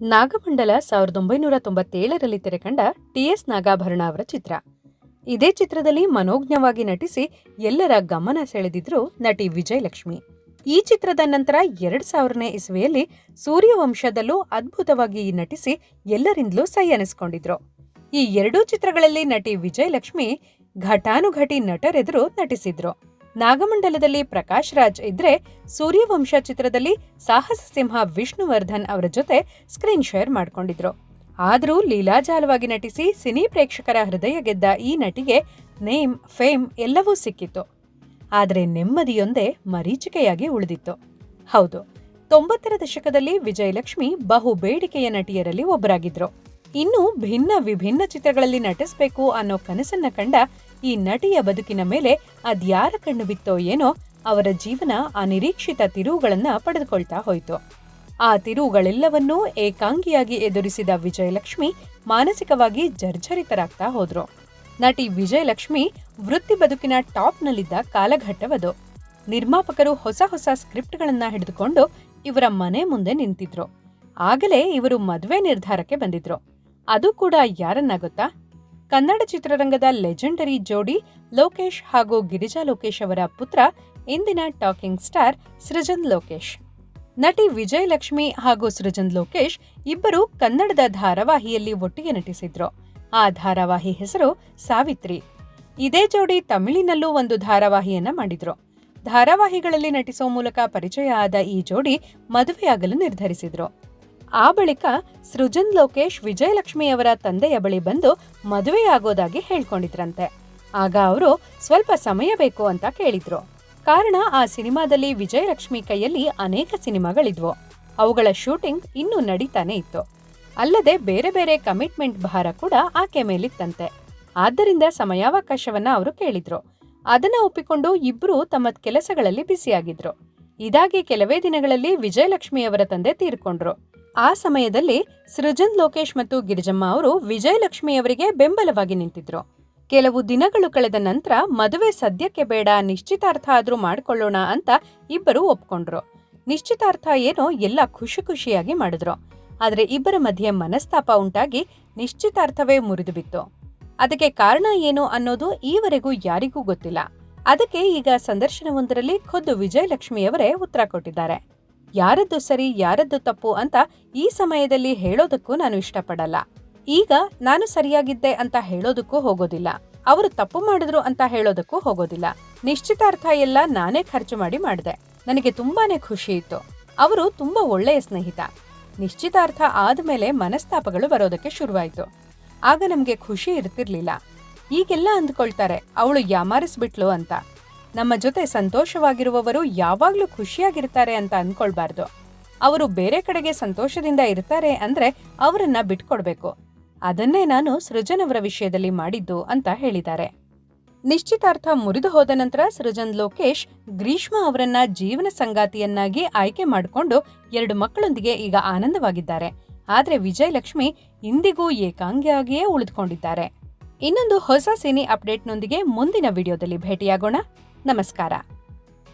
ನಾಗಮಂಡಲ ಸಾವಿರದ ಒಂಬೈನೂರ ತೊಂಬತ್ತೇಳರಲ್ಲಿ ತೆರೆಕಂಡ ಟಿಎಸ್ ನಾಗಾಭರಣ ಅವರ ಚಿತ್ರ. ಇದೇ ಚಿತ್ರದಲ್ಲಿ ಮನೋಜ್ಞವಾಗಿ ನಟಿಸಿ ಎಲ್ಲರ ಗಮನ ಸೆಳೆದಿದ್ರು ನಟಿ ವಿಜಯಲಕ್ಷ್ಮಿ. ಈ ಚಿತ್ರದ ನಂತರ ಎರಡ್ ಸಾವಿರನೇ ಇಸವಿಯಲ್ಲಿ ಸೂರ್ಯವಂಶದಲ್ಲೂ ಅದ್ಭುತವಾಗಿ ನಟಿಸಿ ಎಲ್ಲರಿಂದಲೂ ಸೈ ಅನಿಸ್ಕೊಂಡಿದ್ರು ಈ ಎರಡೂ ಚಿತ್ರಗಳಲ್ಲಿ ನಟಿ ವಿಜಯಲಕ್ಷ್ಮಿ ಘಟಾನುಘಟಿ ನಟರೆದುರು ನಟಿಸಿದ್ರು. ನಾಗಮಂಡಲದಲ್ಲಿ ಪ್ರಕಾಶ್ ರಾಜ್ ಇದ್ರೆ ಸೂರ್ಯವಂಶ ಚಿತ್ರದಲ್ಲಿ ಸಾಹಸ ಸಿಂಹ ವಿಷ್ಣುವರ್ಧನ್ ಅವರ ಜೊತೆ ಸ್ಕ್ರೀನ್ ಶೇರ್ ಮಾಡಿಕೊಂಡಿದ್ರು. ಆದರೂ ಲೀಲಾಜಾಲವಾಗಿ ನಟಿಸಿ ಸಿನಿ ಪ್ರೇಕ್ಷಕರ ಹೃದಯ ಗೆದ್ದ ಈ ನಟಿಗೆ ನೇಮ್, ಫೇಮ್ ಎಲ್ಲವೂ ಸಿಕ್ಕಿತ್ತು. ಆದರೆ ನೆಮ್ಮದಿಯೊಂದೇ ಮರೀಚಿಕೆಯಾಗಿ ಉಳಿದಿತ್ತು. ಹೌದು, ತೊಂಬತ್ತರ ದಶಕದಲ್ಲಿ ವಿಜಯಲಕ್ಷ್ಮಿ ಬಹು ಬೇಡಿಕೆಯ ನಟಿಯರಲ್ಲಿ ಒಬ್ಬರಾಗಿದ್ರು. ಇನ್ನು ಭಿನ್ನ ವಿಭಿನ್ನ ಚಿತ್ರಗಳಲ್ಲಿ ನಟಿಸಬೇಕು ಅನ್ನೋ ಕನಸನ್ನ ಕಂಡ ಈ ನಟಿಯ ಬದುಕಿನ ಮೇಲೆ ಅದ್ಯಾರ ಕಣ್ಣು ಬಿತ್ತೋ ಏನೋ ಅವರ ಜೀವನ ಅನಿರೀಕ್ಷಿತ ತಿರುವುಗಳನ್ನ ಪಡೆದುಕೊಳ್ತಾ ಹೋಯಿತು. ಆ ತಿರುವುಗಳೆಲ್ಲವನ್ನೂ ಏಕಾಂಗಿಯಾಗಿ ಎದುರಿಸಿದ ವಿಜಯಲಕ್ಷ್ಮಿ ಮಾನಸಿಕವಾಗಿ ಜರ್ಜರಿತರಾಗ್ತಾ ಹೋದ್ರು. ನಟಿ ವಿಜಯಲಕ್ಷ್ಮಿ ವೃತ್ತಿ ಬದುಕಿನ ಟಾಪ್ನಲ್ಲಿದ್ದ ಕಾಲಘಟ್ಟವದು. ನಿರ್ಮಾಪಕರು ಹೊಸ ಹೊಸ ಸ್ಕ್ರಿಪ್ಟ್ಗಳನ್ನ ಹಿಡಿದುಕೊಂಡು ಇವರ ಮನೆ ಮುಂದೆ ನಿಂತಿದ್ರು. ಆಗಲೇ ಇವರು ಮದುವೆ ನಿರ್ಧಾರಕ್ಕೆ ಬಂದಿದ್ರು. ಅದು ಕೂಡ ಯಾರನ್ನ ಗೊತ್ತಾ? ಕನ್ನಡ ಚಿತ್ರರಂಗದ ಲೆಜೆಂಡರಿ ಜೋಡಿ ಲೋಕೇಶ್ ಹಾಗೂ ಗಿರಿಜಾ ಲೋಕೇಶ್ ಅವರ ಪುತ್ರ ಇಂದಿನ ಟಾಕಿಂಗ್ ಸ್ಟಾರ್ ಸೃಜನ್ ಲೋಕೇಶ್. ನಟಿ ವಿಜಯಲಕ್ಷ್ಮಿ ಹಾಗೂ ಸೃಜನ್ ಲೋಕೇಶ್ ಇಬ್ಬರು ಕನ್ನಡದ ಧಾರಾವಾಹಿಯಲ್ಲಿ ಒಟ್ಟಿಗೆ ನಟಿಸಿದ್ರು. ಆ ಧಾರಾವಾಹಿ ಹೆಸರು ಸಾವಿತ್ರಿ. ಇದೇ ಜೋಡಿ ತಮಿಳಿನಲ್ಲೂ ಒಂದು ಧಾರಾವಾಹಿಯನ್ನ ಮಾಡಿದ್ರು. ಧಾರಾವಾಹಿಗಳಲ್ಲಿ ನಟಿಸೋ ಮೂಲಕ ಪರಿಚಯ ಆದ ಈ ಜೋಡಿ ಮದುವೆಯಾಗಲು ನಿರ್ಧರಿಸಿದ್ರು. ಆ ಬಳಿಕ ಸೃಜನ್ ಲೋಕೇಶ್ ವಿಜಯಲಕ್ಷ್ಮಿಯವರ ತಂದೆಯ ಬಳಿ ಬಂದು ಮದುವೆಯಾಗೋದಾಗಿ ಹೇಳ್ಕೊಂಡಿದ್ರಂತೆ. ಆಗ ಅವರು ಸ್ವಲ್ಪ ಸಮಯ ಬೇಕು ಅಂತ ಕೇಳಿದ್ರು. ಕಾರಣ ಆ ಸಿನಿಮಾದಲ್ಲಿ ವಿಜಯಲಕ್ಷ್ಮಿ ಕೈಯಲ್ಲಿ ಅನೇಕ ಸಿನಿಮಾಗಳಿದ್ವು. ಅವುಗಳ ಶೂಟಿಂಗ್ ಇನ್ನೂ ನಡೀತಾನೆ ಇತ್ತು. ಅಲ್ಲದೆ ಬೇರೆ ಬೇರೆ ಕಮಿಟ್ಮೆಂಟ್ ಭಾರ ಕೂಡ ಆಕೆ ಮೇಲಿತ್ತಂತೆ. ಆದ್ದರಿಂದ ಸಮಯಾವಕಾಶವನ್ನ ಅವರು ಕೇಳಿದ್ರು. ಅದನ್ನ ಒಪ್ಪಿಕೊಂಡು ಇಬ್ರು ತಮ್ಮ ಕೆಲಸಗಳಲ್ಲಿ ಬಿಸಿಯಾಗಿದ್ರು ಇದಾಗಿ ಕೆಲವೇ ದಿನಗಳಲ್ಲಿ ವಿಜಯಲಕ್ಷ್ಮಿಯವರ ತಂದೆ ತೀರ್ಕೊಂಡ್ರು. ಆ ಸಮಯದಲ್ಲಿ ಸೃಜನ್ ಲೋಕೇಶ್ ಮತ್ತು ಗಿರಿಜಮ್ಮ ಅವರು ವಿಜಯಲಕ್ಷ್ಮಿಯವರಿಗೆ ಬೆಂಬಲವಾಗಿ ನಿಂತಿದ್ರು. ಕೆಲವು ದಿನಗಳು ಕಳೆದ ನಂತರ ಮದುವೆ ಸದ್ಯಕ್ಕೆ ಬೇಡ, ನಿಶ್ಚಿತಾರ್ಥ ಆದರೂ ಮಾಡ್ಕೊಳ್ಳೋಣ ಅಂತ ಇಬ್ಬರು ಒಪ್ಕೊಂಡ್ರು. ನಿಶ್ಚಿತಾರ್ಥ ಏನೋ ಎಲ್ಲ ಖುಷಿ ಖುಷಿಯಾಗಿ ಮಾಡಿದ್ರು. ಆದರೆ ಇಬ್ಬರ ಮಧ್ಯೆ ಮನಸ್ತಾಪ ಉಂಟಾಗಿ ನಿಶ್ಚಿತಾರ್ಥವೇ ಮುರಿದು ಬಿತ್ತು. ಅದಕ್ಕೆ ಕಾರಣ ಏನು ಅನ್ನೋದು ಈವರೆಗೂ ಯಾರಿಗೂ ಗೊತ್ತಿಲ್ಲ. ಅದಕ್ಕೆ ಈಗ ಸಂದರ್ಶನವೊಂದರಲ್ಲಿ ಖುದ್ದು ವಿಜಯಲಕ್ಷ್ಮಿಯವರೇ ಉತ್ತರ ಕೊಟ್ಟಿದ್ದಾರೆ. ಯಾರದ್ದು ಸರಿ, ಯಾರದ್ದು ತಪ್ಪು ಅಂತ ಈ ಸಮಯದಲ್ಲಿ ಹೇಳೋದಕ್ಕೂ ನಾನು ಇಷ್ಟಪಡಲ್ಲ. ಈಗ ನಾನು ಸರಿಯಾಗಿದ್ದೆ ಅಂತ ಹೇಳೋದಕ್ಕೂ ಹೋಗೋದಿಲ್ಲ. ಅವರು ತಪ್ಪು ಮಾಡಿದ್ರು ಅಂತ ಹೇಳೋದಕ್ಕೂ ಹೋಗೋದಿಲ್ಲ. ನಿಶ್ಚಿತಾರ್ಥ ಎಲ್ಲ ನಾನೇ ಖರ್ಚು ಮಾಡಿ ಮಾಡಿದೆ. ನನಗೆ ತುಂಬಾನೇ ಖುಷಿ ಇತ್ತು. ಅವರು ತುಂಬಾ ಒಳ್ಳೆಯ ಸ್ನೇಹಿತ. ನಿಶ್ಚಿತಾರ್ಥ ಆದಮೇಲೆ ಮನಸ್ತಾಪಗಳು ಬರೋದಕ್ಕೆ ಶುರುವಾಯ್ತು. ಆಗ ನಮಗೆ ಖುಷಿ ಇರ್ತಿರ್ಲಿಲ್ಲ. ಈಗೆಲ್ಲ ಅಂದ್ಕೊಳ್ತಾರೆ, ಅವಳು ಯಾಮಾರಿಸ್ಬಿಟ್ಲು ಅಂತ. ನಮ್ಮ ಜೊತೆ ಸಂತೋಷವಾಗಿರುವವರು ಯಾವಾಗಲೂ ಖುಷಿಯಾಗಿರ್ತಾರೆ ಅಂತ ಅನ್ಕೊಳ್ಬಾರ್ದು. ಅವರು ಬೇರೆ ಕಡೆಗೆ ಸಂತೋಷದಿಂದ ಇರ್ತಾರೆ ಅಂದ್ರೆ ಅವರನ್ನ ಬಿಟ್ಕೊಡ್ಬೇಕು. ಅದನ್ನೇ ನಾನು ಸೃಜನ್ ಅವರ ವಿಷಯದಲ್ಲಿ ಮಾಡಿದ್ದು ಅಂತ ಹೇಳಿದ್ದಾರೆ. ನಿಶ್ಚಿತಾರ್ಥ ಮುರಿದು ಹೋದ ನಂತರ ಸೃಜನ್ ಲೋಕೇಶ್ ಗ್ರೀಷ್ಮ ಅವರನ್ನ ಜೀವನ ಸಂಗಾತಿಯನ್ನಾಗಿ ಆಯ್ಕೆ ಮಾಡಿಕೊಂಡು ಎರಡು ಮಕ್ಕಳೊಂದಿಗೆ ಈಗ ಆನಂದವಾಗಿದ್ದಾರೆ. ಆದರೆ ವಿಜಯಲಕ್ಷ್ಮಿ ಇಂದಿಗೂ ಏಕಾಂಗಿಯಾಗಿಯೇ ಉಳಿದುಕೊಂಡಿದ್ದಾರೆ. ಇನ್ನೊಂದು ಹೊಸ ಸಿನಿ ಅಪ್ಡೇಟ್ನೊಂದಿಗೆ ಮುಂದಿನ ವಿಡಿಯೋದಲ್ಲಿ ಭೇಟಿಯಾಗೋಣ. ನಮಸ್ಕಾರ.